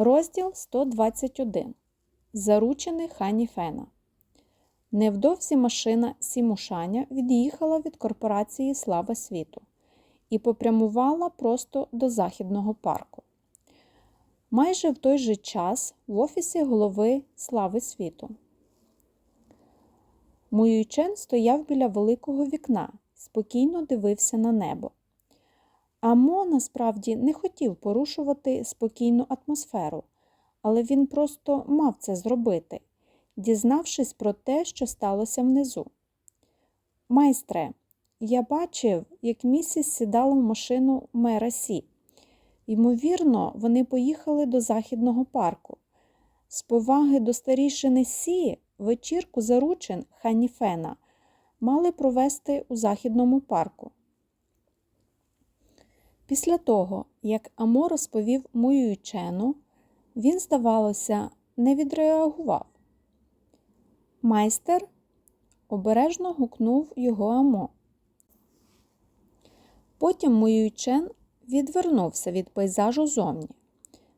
Розділ 121. Заручений Хані Фена. Невдовзі машина Сімушаня від'їхала від корпорації Слава світу і попрямувала просто до Західного парку. Майже в той же час в офісі голови Слави світу. Муючен стояв біля великого вікна, спокійно дивився на небо. Амо насправді не хотів порушувати спокійну атмосферу, але він просто мав це зробити, дізнавшись про те, що сталося внизу. Майстре, я бачив, як місіс сідала в машину мера Сі. Ймовірно, вони поїхали до західного парку. З поваги до старішини Сі вечірку заручин Ханіфена мали провести у західному парку. Після того, як Амо розповів мою Чену, він, здавалося, не відреагував. Майстер обережно гукнув його Амо. Потім Мою Чен відвернувся від пейзажу зовні,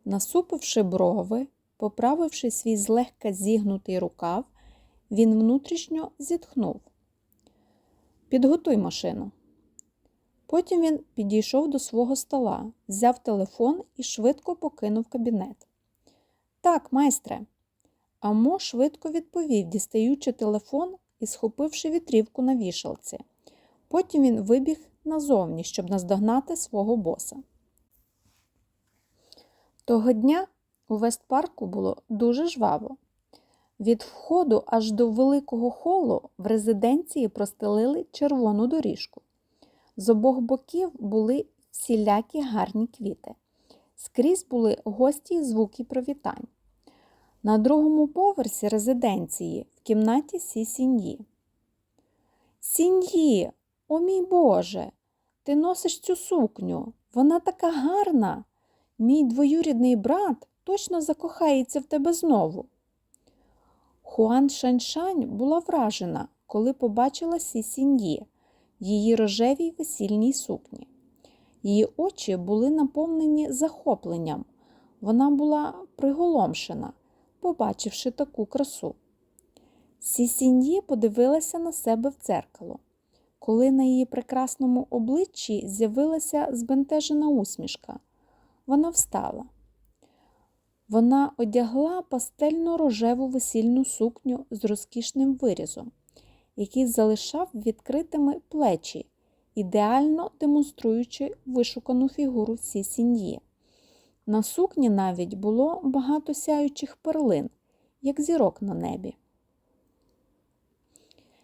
насупивши брови, поправивши свій злегка зігнутий рукав, він внутрішньо зітхнув. Підготуй машину. Потім він підійшов до свого стола, взяв телефон і швидко покинув кабінет. Так, майстре. Амо швидко відповів, дістаючи телефон і схопивши вітрівку на вішалці. Потім він вибіг назовні, щоб наздогнати свого боса. Того дня у Вестпарку було дуже жваво. Від входу аж до великого холу в резиденції простелили червону доріжку. З обох боків були всілякі гарні квіти. Скрізь були гості і звуки привітань. На другому поверсі резиденції в кімнаті Сі Сіньї. Сіньї, о мій Боже, ти носиш цю сукню. Вона така гарна. Мій двоюрідний брат точно закохається в тебе знову. Хуан Шаньшань була вражена, коли побачила Сі Сіньї її рожевій весільній сукні. Її очі були наповнені захопленням. Вона була приголомшена, побачивши таку красу. Сісіньї подивилася на себе в дзеркало. Коли на її прекрасному обличчі з'явилася збентежена усмішка, вона встала. Вона одягла пастельно рожеву весільну сукню з розкішним вирізом який залишав відкритими плечі, ідеально демонструючи вишукану фігуру Сі Сіньї. На сукні навіть було багато сяючих перлин, як зірок на небі.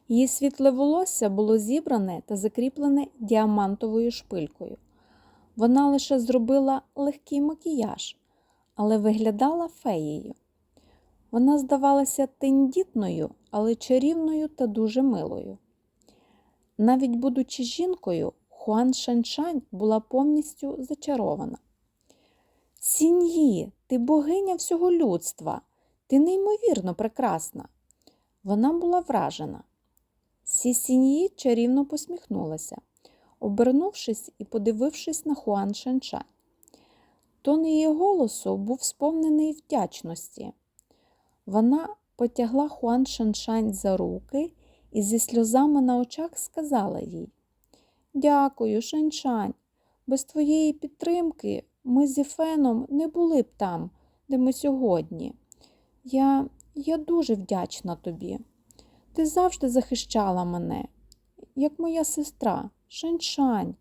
Її світле волосся було зібране та закріплене діамантовою шпилькою. Вона лише зробила легкий макіяж, але виглядала феєю. Вона здавалася тендітною, але чарівною та дуже милою. Навіть будучи жінкою, Хуан Шаншань була повністю зачарована. Сіньї, ти богиня всього людства, ти неймовірно прекрасна. Вона була вражена. Сі Сіньї чарівно посміхнулася, обернувшись і подивившись на Хуан Шаншань. Тон її голосу був сповнений вдячності. Вона потягла Хуан Шаншань за руки і зі сльозами на очах сказала їй Дякую, Шаншань. Без твоєї підтримки ми зі Феном не були б там, де ми сьогодні. Я, Я дуже вдячна тобі. Ти завжди захищала мене, як моя сестра, Шаншань.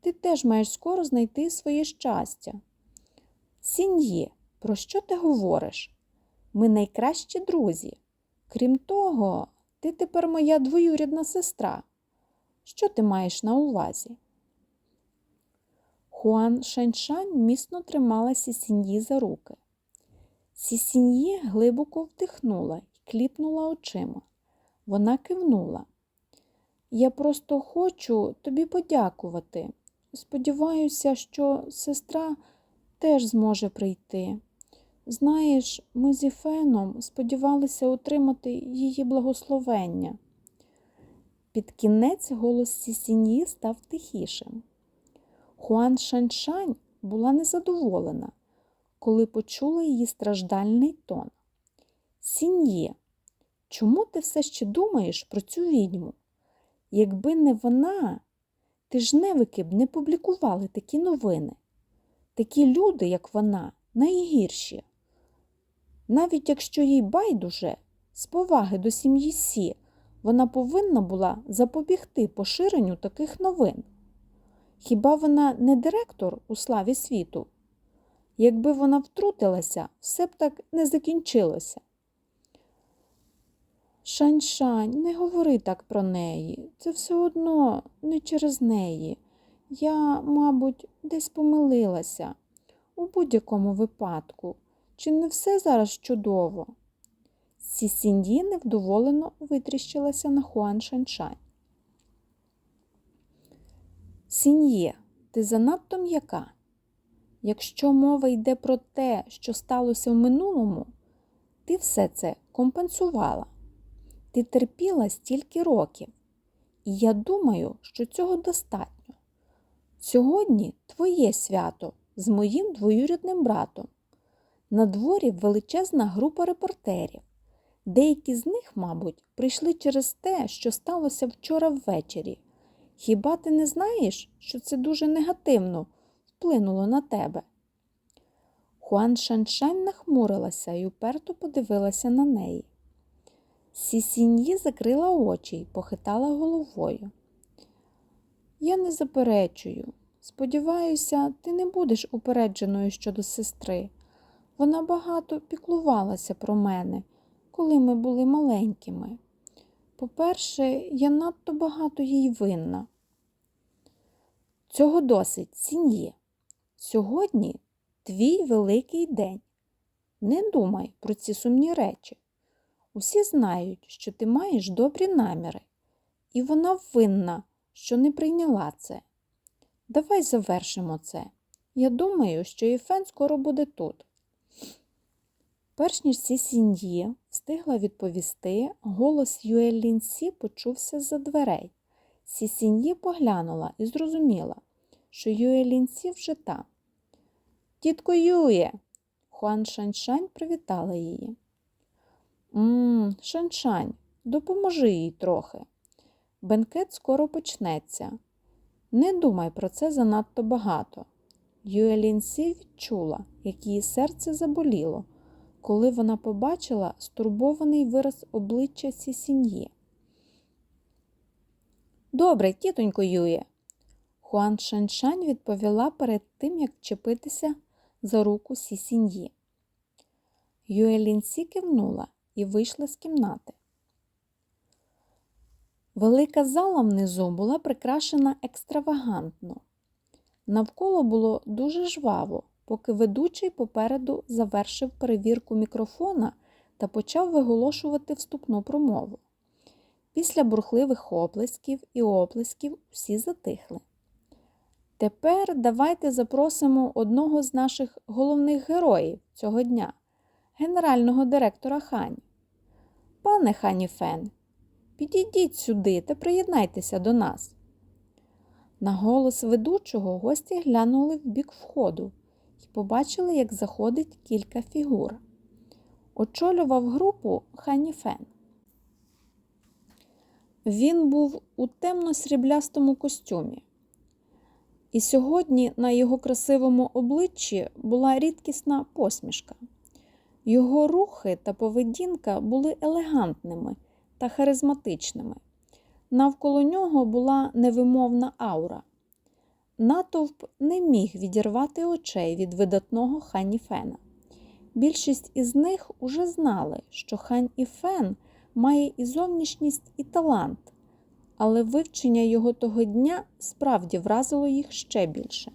Ти теж маєш скоро знайти своє щастя. Сіньє, про що ти говориш? Ми найкращі друзі. Крім того, ти тепер моя двоюрідна сестра. Що ти маєш на увазі? Хуан Шаньшань міцно тримала Сісіньї за руки. Сісіньї глибоко вдихнула і кліпнула очима. Вона кивнула. Я просто хочу тобі подякувати. Сподіваюся, що сестра теж зможе прийти. Знаєш, ми зі Феном сподівалися отримати її благословення. Під кінець голос Сісіньї став тихішим. Хуан Шаншань була незадоволена, коли почула її страждальний тон. Сін'є, чому ти все ще думаєш про цю відьму? Якби не вона, тижневики б не публікували такі новини. Такі люди, як вона, найгірші. Навіть якщо їй байдуже, з поваги до сім'ї Сі, вона повинна була запобігти поширенню таких новин. Хіба вона не директор у славі світу? Якби вона втрутилася, все б так не закінчилося. Шань-шань, не говори так про неї. Це все одно не через неї. Я, мабуть, десь помилилася. У будь-якому випадку. Чи не все зараз чудово? Сісінді невдоволено витріщилася на Хуан Шаншань. Сін'є, ти занадто м'яка. Якщо мова йде про те, що сталося в минулому, ти все це компенсувала. Ти терпіла стільки років, і я думаю, що цього достатньо. Сьогодні твоє свято з моїм двоюрідним братом. На дворі величезна група репортерів. Деякі з них, мабуть, прийшли через те, що сталося вчора ввечері. Хіба ти не знаєш, що це дуже негативно вплинуло на тебе? Хуан Шаншань нахмурилася і уперто подивилася на неї. Сісіньї закрила очі й похитала головою. Я не заперечую. Сподіваюся, ти не будеш упередженою щодо сестри. Вона багато піклувалася про мене, коли ми були маленькими. По-перше, я надто багато їй винна. Цього досить, сін'є. Сьогодні твій великий день. Не думай про ці сумні речі. Усі знають, що ти маєш добрі наміри, і вона винна, що не прийняла це. Давай завершимо це. Я думаю, що Єфен скоро буде тут. Перш ніж Сі Сіньє встигла відповісти, голос Юелінсі почувся з-за дверей. Сі Сіньє поглянула і зрозуміла, що Юелінсі вже там. Тітко Ює! Хуан Шаншань привітала її. Мм, Шаншань, допоможи їй трохи. Бенкет скоро почнеться. Не думай про це занадто багато. Юелінсі відчула, як її серце заболіло, коли вона побачила стурбований вираз обличчя Сісіньє. Добре, тітонько Ює. Хуан Шаншань відповіла перед тим, як чепитися за руку Сісіньє. Юелінсі кивнула і вийшла з кімнати. Велика зала внизу була прикрашена екстравагантно. Навколо було дуже жваво, поки ведучий попереду завершив перевірку мікрофона та почав виголошувати вступну промову. Після бурхливих оплесків і оплесків всі затихли. Тепер давайте запросимо одного з наших головних героїв цього дня, генерального директора Хань. Пане Хані Фен, підійдіть сюди та приєднайтеся до нас. На голос ведучого гості глянули в бік входу побачили, як заходить кілька фігур. Очолював групу Хані Фен. Він був у темно-сріблястому костюмі. І сьогодні на його красивому обличчі була рідкісна посмішка. Його рухи та поведінка були елегантними та харизматичними. Навколо нього була невимовна аура. Натовп не міг відірвати очей від видатного Ханіфена. Більшість із них уже знали, що хан Іфен має і зовнішність, і талант, але вивчення його того дня справді вразило їх ще більше.